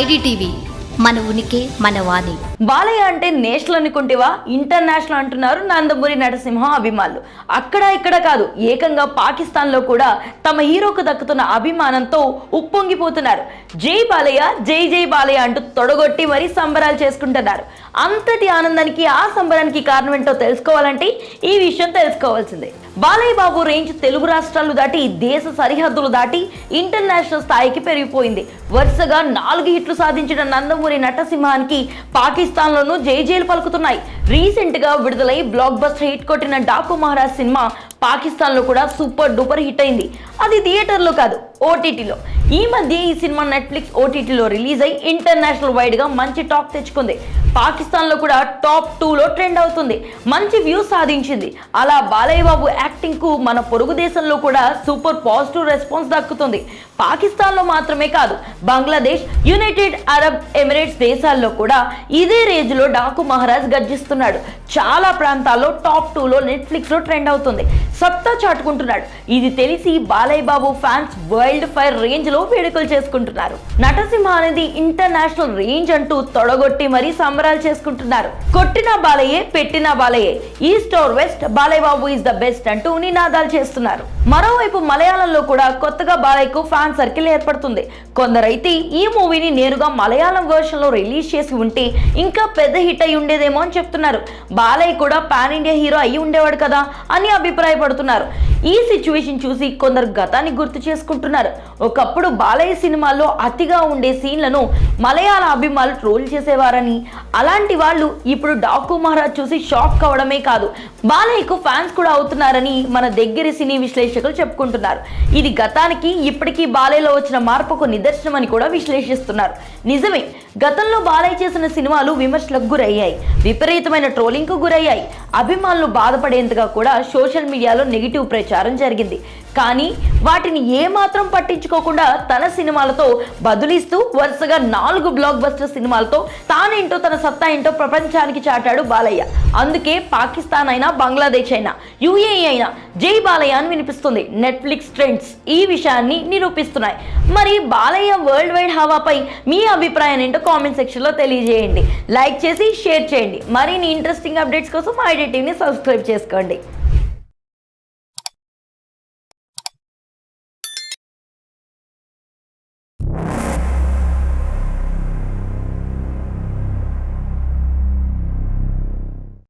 IDTV మన ఉనికి మన వాణి. బాలయ్య అంటే నేషనల్ అనుకుంటేవా? ఇంటర్నేషనల్ అంటున్నారు నందమూరి నరసింహ అభిమానులు. అక్కడ ఇక్కడ కాదు ఏకంగా పాకిస్తాన్లో కూడా తమ హీరోకు దక్కుతున్న అభిమానంతో ఉప్పొంగిపోతున్నారు. జై బాలయ్య జై జై బాలయ్య అంటూ తొడగొట్టి మరీ సంబరాలు చేసుకుంటున్నారు. అంతటి ఆనందానికి ఆ సంబరానికి కారణం ఏంటో తెలుసుకోవాలంటే ఈ విషయం తెలుసుకోవాల్సిందే. బాలయ్య బాబు రేంజ్ తెలుగు రాష్ట్రాలు దాటి దేశ సరిహద్దులు దాటి ఇంటర్నేషనల్ స్థాయికి పెరిగిపోయింది. వరుసగా నాలుగు హిట్లు సాధించిన నందమూరి నటసింహానికి పాకిస్తాన్లోనూ జైజైలు పలుకుతున్నాయి. రీసెంట్గా విడుదలై బ్లాక్ బస్టర్ హిట్ కొట్టిన డాకు మహారాజ్ సినిమా పాకిస్తాన్లో కూడా సూపర్ డూపర్ హిట్ అయింది. అది థియేటర్లో కాదు ఓటీటీలో. ఈ మధ్య ఈ సినిమా నెట్ఫ్లిక్స్ ఓటీటీలో రిలీజ్ అయ్యి ఇంటర్నేషనల్ వైడ్గా మంచి టాక్ తెచ్చుకుంది. పాకిస్తాన్లో కూడా టాప్ టూలో ట్రెండ్ అవుతుంది. మంచి వ్యూస్ సాధించింది. అలా బాలయ్య బాబు యాక్టింగ్కు మన పొరుగు దేశంలో కూడా సూపర్ పాజిటివ్ రెస్పాన్స్ దక్కుతుంది. పాకిస్తాన్లో మాత్రమే కాదు బంగ్లాదేశ్ యునైటెడ్ అరబ్ ఎమిరేట్స్ దేశాల్లో కూడా ఇదే రేజ్లో డాకు మహారాజ్ గర్జిస్తున్నాడు. చాలా ప్రాంతాల్లో టాప్ టూలో నెట్ఫ్లిక్స్లో ట్రెండ్ అవుతుంది. సత్తా చాటుకుంటున్నాడు. ఇది తెలిసి Balayya Babu fans world fire రేంజ్లో వేడుకలు చేసుకుంటున్నారు. నటసింహ అనేది ఇంటర్నేషనల్ రేంజ్ అంటూ తొడగొట్టి మరీ సంబరాలు చేసుకుంటున్నారు. కొట్టిన బాలయ్యే పెట్టిన బాలయ్యే east or west Balayya Babu is the best అంటూ నినాదాలు చేస్తున్నారు. మరోవైపు మలయాళంలో కూడా కొత్తగా బాలయ్యకు ఫ్యాన్ సర్కిల్ ఏర్పడుతుంది. కొందరైతే ఈ మూవీని నేరుగా మలయాళం వర్షన్లో రిలీజ్ చేసి ఉంటే ఇంకా పెద్ద హిట్ అయి ఉండేదేమో అని చెప్తున్నారు. బాలయ్య కూడా పాన్ ఇండియా హీరో అయి ఉండేవాడు కదా అని అభిప్రాయపడుతున్నారు. lugar ఈ సిచ్యువేషన్ చూసి కొందరు గతాన్ని గుర్తు చేసుకుంటున్నారు. ఒకప్పుడు బాలయ్య సినిమాల్లో అతిగా ఉండే సీన్లను మలయాళ అభిమానులు ట్రోల్ చేసేవారని. అలాంటి వాళ్ళు ఇప్పుడు డాకు మహారాజ్ చూసి షాక్ కావడమే కాదు బాలయ్యకు ఫ్యాన్స్ కూడా అవుతున్నారని మన దగ్గరి సినీ విశ్లేషకులు చెప్పుకుంటున్నారు. ఇది గతానికి ఇప్పటికీ బాలయ్యలో వచ్చిన మార్పుకు నిదర్శనం అని కూడా విశ్లేషిస్తున్నారు. నిజమే గతంలో బాలయ్య చేసిన సినిమాలు విమర్శలకు గురయ్యాయి విపరీతమైన ట్రోలింగ్కు గురయ్యాయి. అభిమానులు బాధపడేంతగా కూడా సోషల్ మీడియాలో నెగిటివ్ ప్రచారం జరిగింది. కానీ వాటిని ఏమాత్రం పట్టించుకోకుండా తన సినిమాలతో బదులిస్తూ వరుసగా నాలుగు బ్లాక్ బస్టర్ సినిమాలతో తానేంటో తన సత్తా ఏంటో ప్రపంచానికి చాటాడు బాలయ్య. అందుకే పాకిస్తాన్ అయినా బంగ్లాదేశ్ అయినా యుఏఈ అయినా జై బాలయ్య అని వినిపిస్తుంది. నెట్ఫ్లిక్స్ ట్రెండ్స్ ఈ విషయాన్ని నిరూపిస్తున్నాయి. మరి బాలయ్య వరల్డ్ వైడ్ హవాపై మీ అభిప్రాయం ఏంటో కామెంట్ సెక్షన్లో తెలియజేయండి. లైక్ చేసి షేర్ చేయండి. మరిన్ని ఇంట్రెస్టింగ్ అప్డేట్స్ కోసం ఐడి టీవీని సబ్స్క్రైబ్ చేసుకోండి.